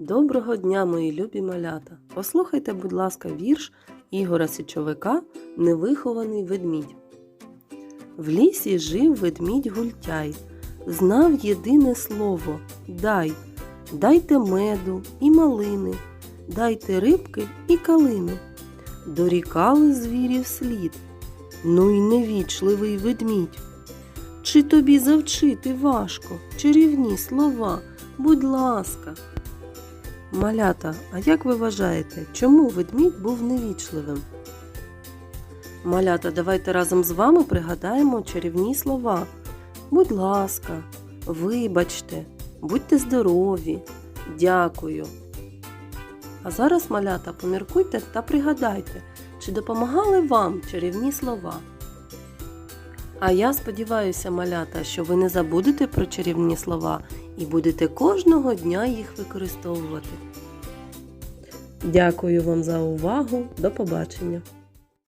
Доброго дня, мої любі малята! Послухайте, будь ласка, вірш Ігора Січовика Невихований ведмідь. В лісі жив ведмідь гультяй, знав єдине слово дай. Дайте меду і малини, дайте рибки і калини. Дорікали звірів слід. Ну й невічливий ведмідь. Чи тобі завчити важко чарівні слова? Будь ласка. Малята, а як ви вважаєте, чому ведмідь був невічливим? Малята, давайте разом з вами пригадаємо чарівні слова. Будь ласка, вибачте, будьте здорові, дякую. А зараз, малята, поміркуйте та пригадайте, чи допомагали вам чарівні слова. А я сподіваюся, малята, що ви не забудете про чарівні слова і будете кожного дня їх використовувати. Дякую вам за увагу. До побачення!